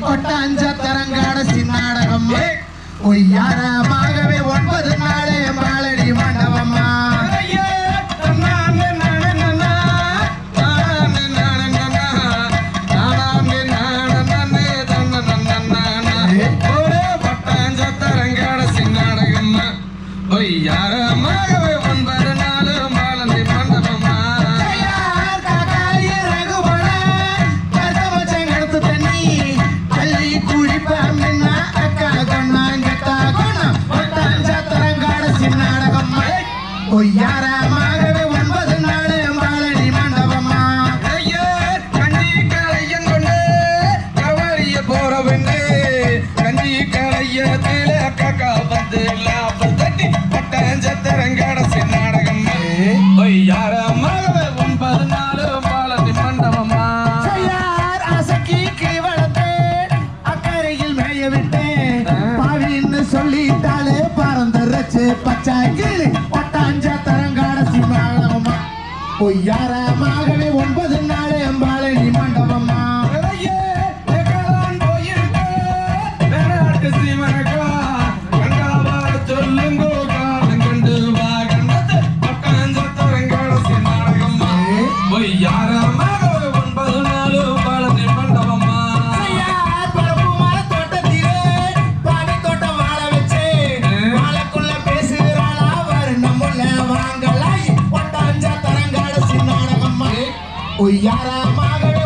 பட்ட அஞ்ச தரங்காட சின்னாடகம் ஒய்யாரமா Oh yeah. பொய்யார மாகவே ஒன்பது நாள் அம்பாளி மண்டபம்மா Oyara Madre.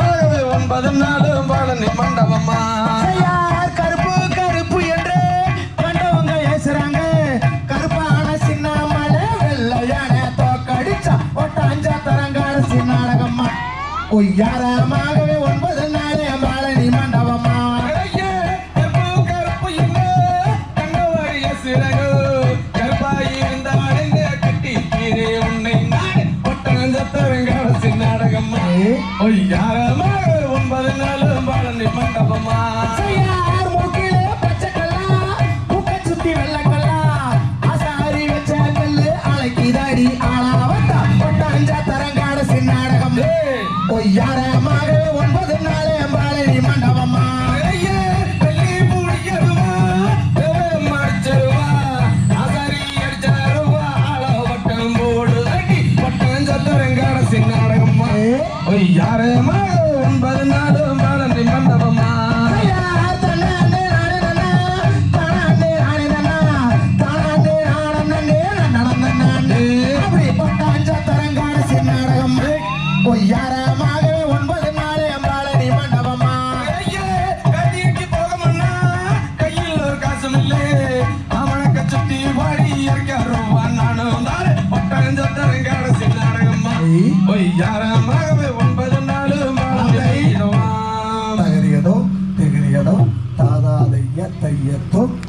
போகவே ஒன்பதும் நாளும் பழனி மண்டபமா கருப்பு கருப்பு என்று கண்டவங்க ஏசுறாங்க. கருப்பான சின்ன மலை வெள்ளையான தோக்கடிச்சா ஒட்டாஞ்சா தரங்காரசி நாடகம்மா ஒய்யாரமாகவே ஒன்பது நாளே பழனி மண்டபமா நாடகம்மா ஒன்பது நாளும் பழனி மண்டபமா ஒய்யாரமாக ஒன்பது நாளே பழனி மண்டபம் நீ யாரேமா ஒன்பது நாளும் மறந்து மண்டபமா? யாரமாக ஒன்பது நாளே மாலை மண்டபமா கதிக்கு போகமுன்னா கையில் ஒரு காசும் இல்லை அவனுக்கு சுத்தி வாடி இருக்காரும் நானும் ஒட்டகம் சத்தரங்காட சின்ன யாரமாக yet. Huh?